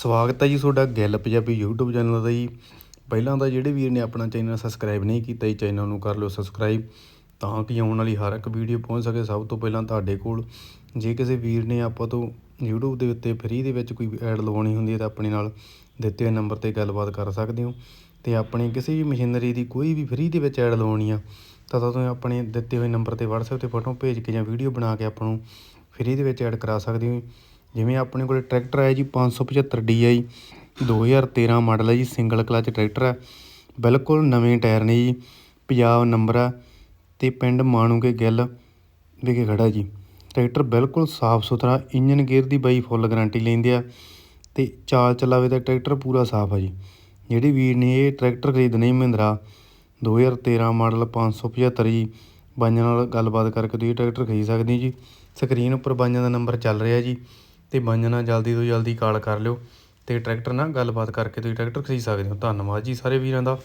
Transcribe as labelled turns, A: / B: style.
A: ਸਵਾਗਤ ਹੈ ਜੀ ਤੁਹਾਡਾ ਗਿੱਲ ਪੰਜਾਬੀ YouTube ਚੈਨਲ ਦਾ ਜੀ। ਪਹਿਲਾਂ ਤਾਂ ਜਿਹੜੇ ਵੀਰ ਨੇ ਆਪਣਾ ਚੈਨਲ ਸਬਸਕ੍ਰਾਈਬ ਨਹੀਂ ਕੀਤਾ ਜੀ, ਚੈਨਲ ਨੂੰ ਕਰ ਲਿਓ ਸਬਸਕ੍ਰਾਈਬ ਤਾਂ ਕਿ ਆਉਣ ਵਾਲੀ ਹਰ ਇੱਕ ਵੀਡੀਓ ਪਹੁੰਚ ਸਕੇ। ਸਭ ਤੋਂ ਪਹਿਲਾਂ ਤੁਹਾਡੇ ਕੋਲ ਜੇ ਕਿਸੇ ਵੀਰ ਨੇ ਆਪਾਂ ਤੋਂ YouTube ਦੇ ਉੱਤੇ ਫ੍ਰੀ ਦੇ ਵਿੱਚ ਕੋਈ ਐਡ ਲਵਾਉਣੀ ਹੁੰਦੀ ਹੈ ਤਾਂ ਆਪਣੇ ਨਾਲ ਦਿੱਤੇ ਹੋਏ ਨੰਬਰ ਤੇ ਗੱਲਬਾਤ ਕਰ ਸਕਦੇ ਹੋ। ਤੇ ਆਪਣੇ ਕਿਸੇ ਵੀ ਮਸ਼ੀਨਰੀ ਦੀ ਕੋਈ ਵੀ ਫ੍ਰੀ ਦੇ ਵਿੱਚ ਐਡ ਲਵਾਉਣੀ ਆ, ਤਾਂ ਤੁਸੀਂ ਆਪਣੇ ਦਿੱਤੇ ਹੋਏ ਨੰਬਰ ਤੇ WhatsApp ਤੇ ਫੋਟੋ ਭੇਜ ਕੇ ਜਾਂ ਵੀਡੀਓ ਬਣਾ ਕੇ ਆਪਾਂ ਨੂੰ ਫ੍ਰੀ ਦੇ ਵਿੱਚ ਐਡ ਕਰਾ ਸਕਦੇ ਹੋ ਜਿਵੇਂ ਆਪਣੇ ਕੋਲ ਟਰੈਕਟਰ ਹੈ ਜੀ 575 DI 2013 ਮਾਡਲ ਹੈ ਜੀ ਸਿੰਗਲ ਕਲਚ ਟਰੈਕਟਰ ਹੈ। ਬਿਲਕੁਲ ਨਵੇਂ ਟਾਇਰ ਨੇ ਜੀ, ਪੰਜਾਬ ਨੰਬਰ ਹੈ ਤੇ ਪਿੰਡ ਮਾਣੂਕੇ ਗਿੱਲ ਵਿਖੇ ਖੜਾ ਜੀ। ਟਰੈਕਟਰ ਬਿਲਕੁਲ ਸਾਫ਼ ਸੁਥਰਾ, ਇੰਜਨ ਗੇਅਰ ਦੀ ਬਾਈ ਫੁੱਲ ਗਾਰੰਟੀ ਲੈਂਦੇ ਆ ਤੇ ਚਾਲ ਚਲਾਵੇ ਦਾ ਟਰੈਕਟਰ ਪੂਰਾ ਸਾਫ਼ ਆ ਜੀ। ਜਿਹੜੀ ਵੀਰ ਨੇ ਇਹ ਟਰੈਕਟਰ ਖਰੀਦਣਾ ਹੀ ਮਹਿੰਦਰਾ 2013 ਮਾਡਲ 575 ਜੀ, ਬਾਈਆਂ ਨਾਲ ਗੱਲਬਾਤ ਕਰਕੇ ਤੁਸੀਂ ਇਹ ਟਰੈਕਟਰ ਖਰੀਦ ਸਕਦੇ ਜੀ। ਸਕਰੀਨ ਉੱਪਰ ਬਾਈਆਂ ਦਾ ਨੰਬਰ ਚੱਲ ਰਿਹਾ ਜੀ। ਅਤੇ ਬਾਈਆਂ ਨਾਲ ਜਲਦੀ ਤੋਂ ਜਲਦੀ ਕਾਲ ਕਰ ਲਿਓ ਅਤੇ ਟਰੈਕਟਰ ਨਾਲ ਗੱਲਬਾਤ ਕਰਕੇ ਤੁਸੀਂ ਟਰੈਕਟਰ ਖਰੀਦ ਸਕਦੇ ਹੋ। ਧੰਨਵਾਦ ਜੀ ਸਾਰੇ ਵੀਰਾਂ ਦਾ।